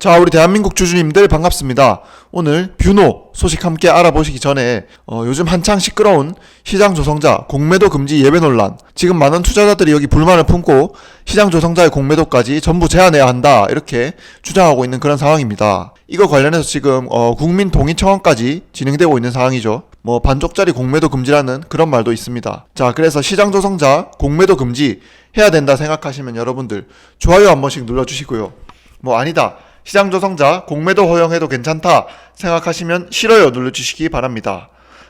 자, 우리 대한민국 주주님들 반갑습니다. 오늘 뷰노 소식 함께 알아보시기 전에 어, 요즘 한창 시끄러운 시장 조성자 공매도 금지 예외 논란. 지금 많은 투자자들이 여기 불만을 품고 시장 조성자의 공매도까지 전부 제한해야 한다 이렇게 주장하고 있는 그런 상황입니다. 이거 관련해서 지금 어, 국민 동의 청원까지 진행되고 있는 상황이죠. 뭐 반쪽짜리 공매도 금지라는 그런 말도 있습니다. 자, 그래서 시장 조성자 공매도 금지 해야 된다 생각하시면 여러분들 좋아요 한 번씩 눌러주시고요. 뭐 아니다. 시장 조성자 공매도 허용해도 괜찮다 생각하시면 싫어요 눌러주시기 바랍니다.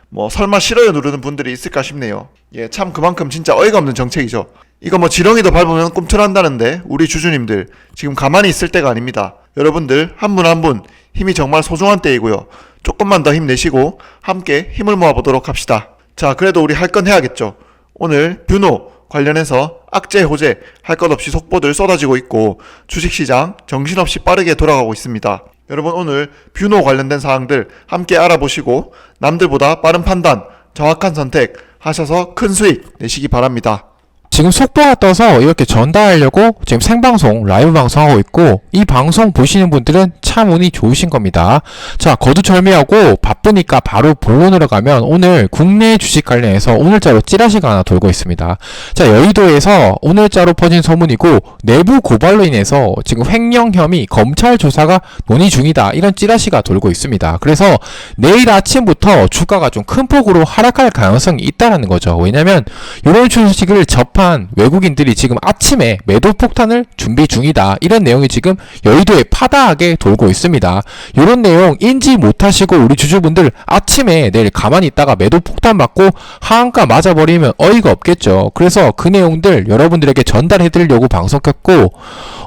뭐 설마 싫어요 누르는 분들이 있을까 싶네요. 예, 참 그만큼 진짜 어이가 없는 정책이죠. 이거 뭐 지렁이도 밟으면 꿈틀한다는데 우리 주주님들 지금 가만히 있을 때가 아닙니다. 여러분들 한 분 한 분 힘이 정말 소중한 때이고요. 조금만 더 힘내시고 함께 힘을 모아보도록 합시다. 자, 그래도 우리 할 건 해야겠죠. 오늘 뷰노 관련해서 악재 호재 할 것 없이 속보들 쏟아지고 있고 주식시장 정신없이 빠르게 돌아가고 있습니다. 여러분 오늘 뷰노 관련된 사항들 함께 알아보시고 남들보다 빠른 판단, 정확한 선택 하셔서 큰 수익 내시기 바랍니다. 지금 속보가 떠서 이렇게 전달하려고 지금 생방송, 라이브 방송하고 있고, 이 방송 보시는 분들은 참 운이 좋으신 겁니다. 자, 거두절미하고 바쁘니까 바로 본론으로 가면 오늘 국내 주식 관련해서 오늘자로 찌라시가 하나 돌고 있습니다. 자, 여의도에서 오늘자로 퍼진 소문이고, 내부 고발로 인해서 지금 횡령 혐의 검찰 조사가 논의 중이다. 이런 찌라시가 돌고 있습니다. 그래서 내일 아침부터 주가가 좀 큰 폭으로 하락할 가능성이 있다라는 거죠. 왜냐면 이런 주식을 접한 외국인들이 지금 아침에 매도 폭탄을 준비 중이다. 이런 내용이 지금 여의도에 파다하게 돌고 있습니다. 이런 내용 인지 못하시고 우리 주주분들 아침에 내일 가만히 있다가 매도 폭탄 맞고 하한가 맞아버리면 어이가 없겠죠. 그래서 그 내용들 여러분들에게 전달해드리려고 방송 켰고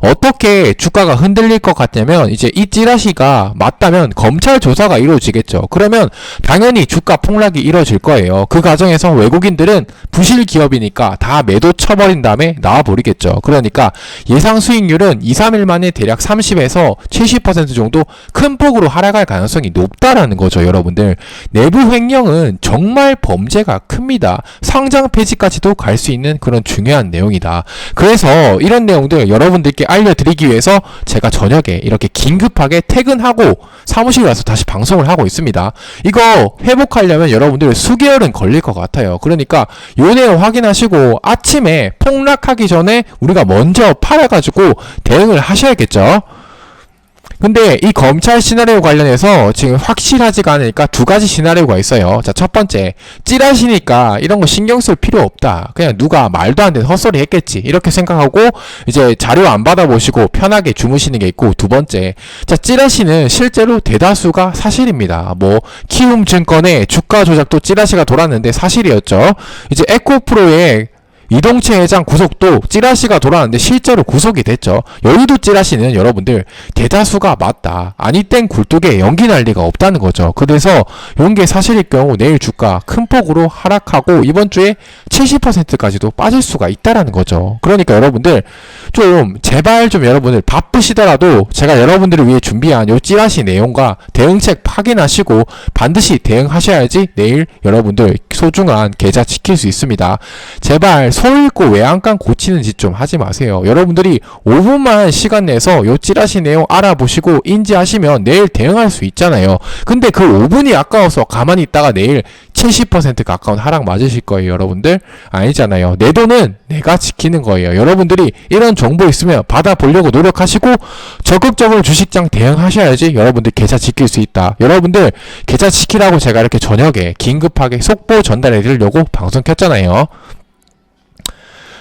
어떻게 주가가 흔들릴 것 같냐면 이제 이 찌라시가 맞다면 검찰 조사가 이루어지겠죠. 그러면 당연히 주가 폭락이 이루어질 거예요. 그 과정에서 외국인들은 부실 기업이니까 다 매도 쳐버린 다음에 나와버리겠죠. 그러니까 예상 수익률은 2, 3일 만에 대략 30에서 70% 정도 큰 폭으로 하락할 가능성이 높다라는 거죠, 여러분들. 내부 횡령은 정말 범죄가 큽니다. 상장 폐지까지도 갈 수 있는 그런 중요한 내용이다. 그래서 이런 내용들 여러분들께 알려드리기 위해서 제가 저녁에 이렇게 긴급하게 퇴근하고 사무실 와서 다시 방송을 하고 있습니다. 이거 회복하려면 여러분들 수개월은 걸릴 것 같아요. 그러니까 요 내용 확인하시고 아침 에 폭락하기 전에 우리가 먼저 팔아가지고 대응을 하셔야겠죠. 근데 이 검찰 시나리오 관련해서 지금 확실하지가 않으니까 두 가지 시나리오가 있어요. 자, 첫 번째, 찌라시니까 이런 거 신경 쓸 필요 없다. 그냥 누가 말도 안 되는 헛소리 했겠지. 이렇게 생각하고 이제 자료 안 받아보시고 편하게 주무시는 게 있고 두 번째, 자, 찌라시는 실제로 대다수가 사실입니다. 뭐, 키움 증권의 주가 조작도 찌라시가 돌았는데 사실이었죠. 이제 에코프로의 이동채 회장 구속도 찌라시가 돌아왔는데 실제로 구속이 됐죠. 여의도 찌라시는 여러분들 대다수가 맞다. 아니 땡 굴뚝에 연기 날 리가 없다는 거죠. 그래서 이런 게 사실일 경우 내일 주가 큰 폭으로 하락하고 이번 주에 70%까지도 빠질 수가 있다라는 거죠. 그러니까 여러분들 좀 제발 좀 여러분들 바쁘시더라도 제가 여러분들을 위해 준비한 요 찌라시 내용과 대응책 확인하시고 반드시 대응하셔야지 내일 여러분들 소중한 계좌 지킬 수 있습니다. 제발 서 읽고 외양간 고치는 짓 좀 하지 마세요. 여러분들이 5분만 시간 내서 요 찌라시 내용 알아보시고 인지하시면 내일 대응할 수 있잖아요. 근데 그 5분이 아까워서 가만히 있다가 내일 70% 가까운 하락 맞으실 거예요, 여러분들. 아니잖아요. 내 돈은 내가 지키는 거예요. 여러분들이 이런 정보 있으면 받아보려고 노력하시고 적극적으로 주식장 대응하셔야지 여러분들 계좌 지킬 수 있다. 여러분들 계좌 지키라고 제가 이렇게 저녁에 긴급하게 속보 전달해 드리려고 방송 켰잖아요.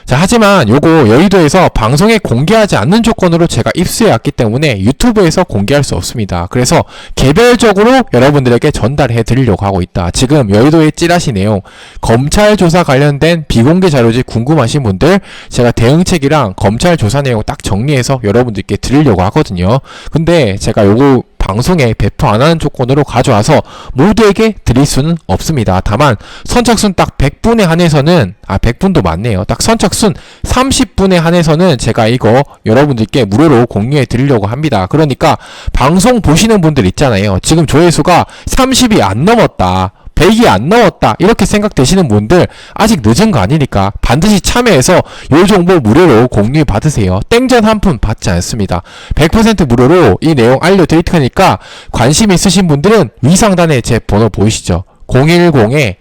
자, 하지만 요거 여의도에서 방송에 공개하지 않는 조건으로 제가 입수해 왔기 때문에 유튜브에서 공개할 수 없습니다. 그래서 개별적으로 여러분들에게 전달해 드리려고 하고 있다. 지금 여의도의 찌라시 내용, 검찰 조사 관련된 비공개 자료지 궁금하신 분들 제가 대응책이랑 검찰 조사 내용 딱 정리해서 여러분들께 드리려고 하거든요. 근데 제가 요거 방송에 배포 안 하는 조건으로 가져와서 모두에게 드릴 수는 없습니다. 다만 선착순 딱 100분에 한해서는 아 100분도 많네요. 딱 선착순 30분에 한해서는 제가 이거 여러분들께 무료로 공유해 드리려고 합니다. 그러니까 방송 보시는 분들 있잖아요. 지금 조회수가 30이 안 넘었다. 100이 안 넣었다 이렇게 생각되시는 분들 아직 늦은 거 아니니까 반드시 참여해서 요 정보 무료로 공유 받으세요. 땡전 한 푼 받지 않습니다. 100% 무료로 이 내용 알려드릴 테니까 관심 있으신 분들은 위 상단에 제 번호 보이시죠? 010에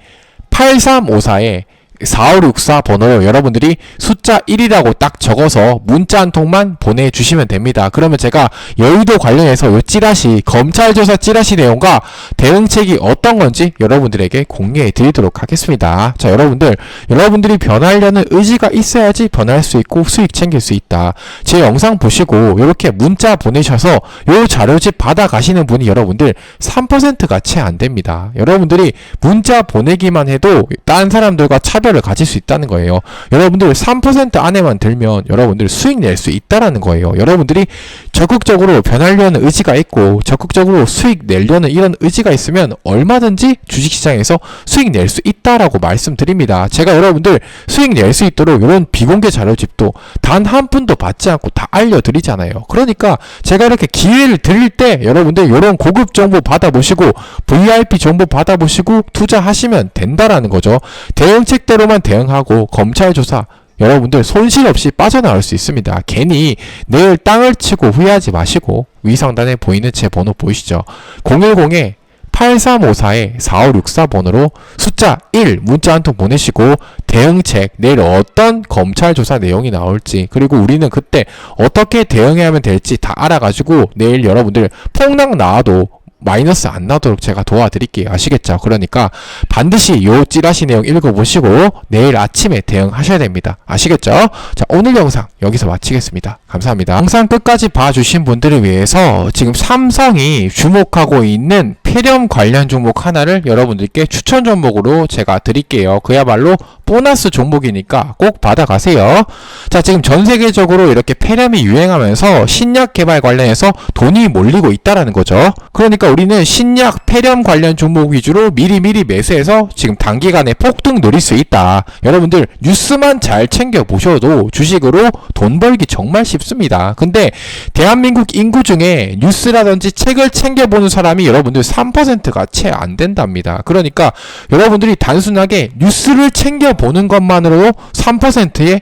8354에 4564 번호로 여러분들이 숫자 1이라고 딱 적어서 문자 한 통만 보내주시면 됩니다. 그러면 제가 여의도 관련해서 요 찌라시, 검찰 조사 찌라시 내용과 대응책이 어떤 건지 여러분들에게 공유해 드리도록 하겠습니다. 자, 여러분들, 여러분들이 변하려는 의지가 있어야지 변할 수 있고 수익 챙길 수 있다. 제 영상 보시고 이렇게 문자 보내셔서 요 자료집 받아 가시는 분이 여러분들 3%가 채 안 됩니다. 여러분들이 문자 보내기만 해도 딴 사람들과 차별 을 가질 수 있다는 거예요. 여러분들 3% 안에만 들면 여러분들 수익 낼 수 있다라는 거예요. 여러분들이 적극적으로 변하려는 의지가 있고 적극적으로 수익 내려는 이런 의지가 있으면 얼마든지 주식시장에서 수익 낼 수 있다라고 말씀드립니다. 제가 여러분들 수익 낼 수 있도록 이런 비공개 자료집도 단 한 푼도 받지 않고 다 알려드리잖아요. 그러니까 제가 이렇게 기회를 드릴 때 여러분들 이런 고급 정보 받아보시고 VIP 정보 받아보시고 투자하시면 된다라는 거죠. 대응책대로 만 대응하고 검찰 조사 여러분들 손실 없이 빠져나올 수 있습니다. 괜히 내일 땅을 치고 후회하지 마시고 위상단에 보이는 제 번호 보이시죠? 010에 8354에 4564 번호로 숫자 1 문자 한 통 보내시고 대응책 내일 어떤 검찰 조사 내용이 나올지 그리고 우리는 그때 어떻게 대응해야 하면 될지 다 알아가지고 내일 여러분들 폭락 나와도 마이너스 안 나도록 제가 도와드릴게요. 아시겠죠? 그러니까 반드시 요 찌라시 내용 읽어보시고 내일 아침에 대응하셔야 됩니다. 아시겠죠? 자, 오늘 영상 여기서 마치겠습니다. 감사합니다. 영상 끝까지 봐주신 분들을 위해서 지금 삼성이 주목하고 있는 폐렴 관련 종목 하나를 여러분들께 추천 종목으로 제가 드릴게요. 그야말로 보너스 종목이니까 꼭 받아가세요. 자, 지금 전 세계적으로 이렇게 폐렴이 유행하면서 신약 개발 관련해서 돈이 몰리고 있다라는 거죠. 그러니까 우리는 신약 폐렴 관련 종목 위주로 미리미리 매수해서 지금 단기간에 폭등 노릴 수 있다. 여러분들 뉴스만 잘 챙겨 보셔도 주식으로 돈 벌기 정말 쉽습니다. 근데 대한민국 인구 중에 뉴스라든지 책을 챙겨 보는 사람이 여러분들 3%가 채 안 된답니다. 그러니까 여러분들이 단순하게 뉴스를 챙겨 보는 것만으로도 3%의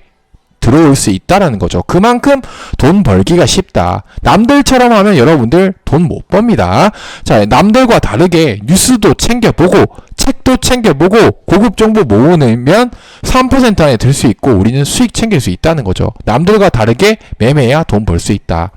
들어올 수 있다라는 거죠. 그만큼 돈 벌기가 쉽다. 남들처럼 하면 여러분들 돈 못 법니다. 자, 남들과 다르게 뉴스도 챙겨보고 책도 챙겨보고 고급 정보 모으면 3% 안에 들 수 있고 우리는 수익 챙길 수 있다는 거죠. 남들과 다르게 매매해야 돈 벌 수 있다.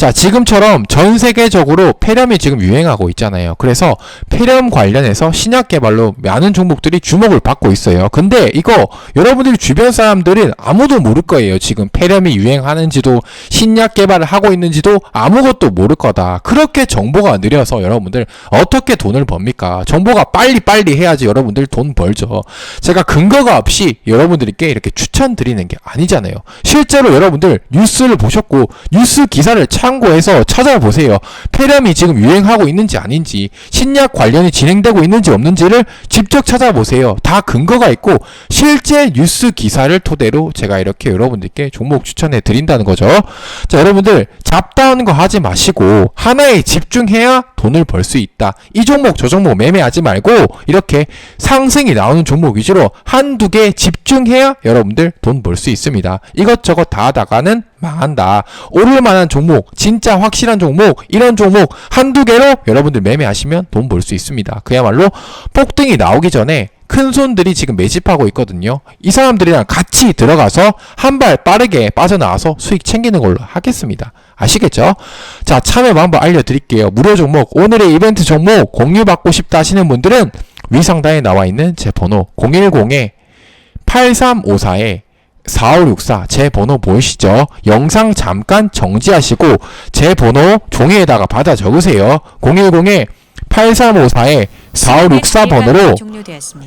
자, 지금처럼 전 세계적으로 폐렴이 지금 유행하고 있잖아요. 그래서 폐렴 관련해서 신약 개발로 많은 종목들이 주목을 받고 있어요. 근데 이거 여러분들이 주변 사람들은 아무도 모를 거예요. 지금 폐렴이 유행하는지도 신약 개발을 하고 있는지도 아무것도 모를 거다. 그렇게 정보가 느려서 여러분들 어떻게 돈을 법니까? 정보가 빨리 빨리 해야지 여러분들 돈 벌죠. 제가 근거가 없이 여러분들께 이렇게 추천드리는 게 아니잖아요. 실제로 여러분들 뉴스를 보셨고 뉴스 기사를 참 고해서 찾아보세요. 폐렴이 지금 유행하고 있는지 아닌지 신약 관련이 진행되고 있는지 없는지를 직접 찾아보세요. 다 근거가 있고 실제 뉴스 기사를 토대로 제가 이렇게 여러분들께 종목 추천해 드린다는 거죠. 자, 여러분들 잡다한 거 하지 마시고 하나에 집중해야 돈을 벌 수 있다. 이 종목 저 종목 매매하지 말고 이렇게 상승이 나오는 종목 위주로 한두 개 집중해야 여러분들 돈 벌 수 있습니다. 이것저것 다 하다가는 망한다. 오를 만한 종목, 진짜 확실한 종목, 이런 종목 한두 개로 여러분들 매매하시면 돈 벌 수 있습니다. 그야말로 폭등이 나오기 전에 큰 손들이 지금 매집하고 있거든요. 이 사람들이랑 같이 들어가서 한 발 빠르게 빠져나와서 수익 챙기는 걸로 하겠습니다. 아시겠죠? 자, 참여 방법 알려드릴게요. 무료 종목, 오늘의 이벤트 종목 공유받고 싶다 하시는 분들은 위상단에 나와 있는 제 번호 010에 8354에 4564 제 번호 보이시죠? 영상 잠깐 정지하시고 제 번호 종이에다가 받아 적으세요. 010에 8354에 4564 번호로.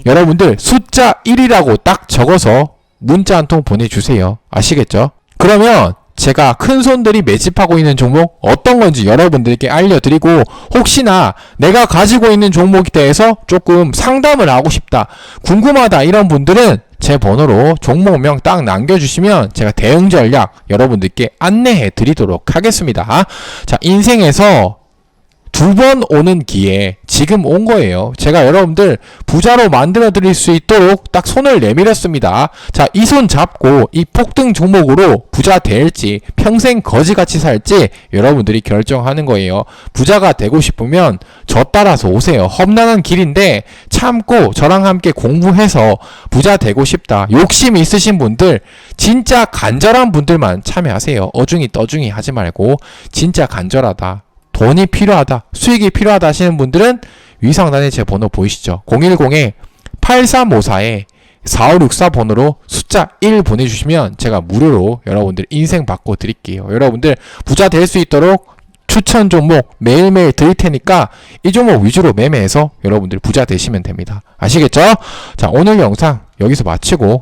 여러분들 숫자 1이라고 딱 적어서 문자 한 통 보내주세요. 아시겠죠? 그러면 제가 큰 손들이 매집하고 있는 종목 어떤 건지 여러분들께 알려드리고 혹시나 내가 가지고 있는 종목에 대해서 조금 상담을 하고 싶다 궁금하다 이런 분들은 제 번호로 종목명 딱 남겨주시면 제가 대응 전략 여러분들께 안내해 드리도록 하겠습니다. 자 인생에서 두 번 오는 기회 지금 온 거예요. 제가 여러분들 부자로 만들어 드릴 수 있도록 딱 손을 내밀었습니다. 자, 이 손 잡고 이 폭등 종목으로 부자 될지 평생 거지같이 살지 여러분들이 결정하는 거예요. 부자가 되고 싶으면 저 따라서 오세요. 험난한 길인데 참고 저랑 함께 공부해서 부자 되고 싶다. 욕심 있으신 분들 진짜 간절한 분들만 참여하세요. 어중이 떠중이 하지 말고 진짜 간절하다. 돈이 필요하다. 수익이 필요하다 하시는 분들은 위상단에 제 번호 보이시죠? 010에 8354에 4564 번호로 숫자 1 보내주시면 제가 무료로 여러분들 인생 바꿔 드릴게요. 여러분들 부자 될 수 있도록 추천 종목 매일매일 드릴 테니까 이 종목 위주로 매매해서 여러분들 부자 되시면 됩니다. 아시겠죠? 자, 오늘 영상 여기서 마치고